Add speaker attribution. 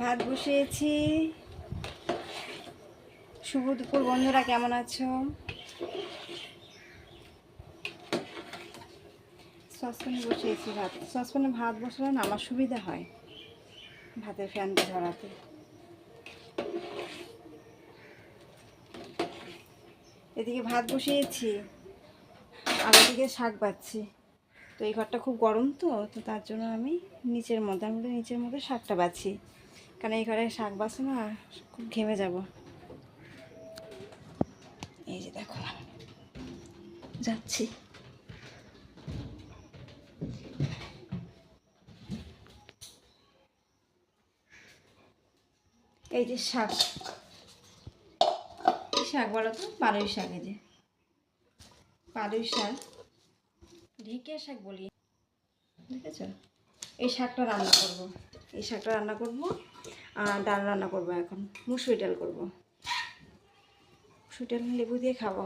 Speaker 1: ভাত বসিয়েছি। শুভ দুপুর, বন্ধুরা, কেমন আছো? সসপ্যানে বসিয়েছি ভাত। সসপ্যানে ভাত বসালে না আমার সুবিধা হয় ভাতের ফ্যানটা ধরাতে এদিকে ভাত বসিয়েছি, আর এদিকে শাক বাচ্ছি। তো এই ঘরটা খুব গরম তো তো তার জন্য আমি নিচের মধ্যে, আমি নিচের মধ্যে শাকটা বাছি কারণ এই ঘরে শাক বাছো না খুব ঘেমে যাব। এই যে দেখো। যাচ্ছি। এই যে শাক। এই শাক বলো তো? পালই শাক এই যে। পালই শাক। ঢেকে শাক বলি। দেখেছ? এই শাকটা রান্না করব। এই শাকটা রান্না করব। আর ডাল রান্না করব এখন। মুসুরি ডাল করব। মুসুরি ডাল, লেবু দিয়ে খাব।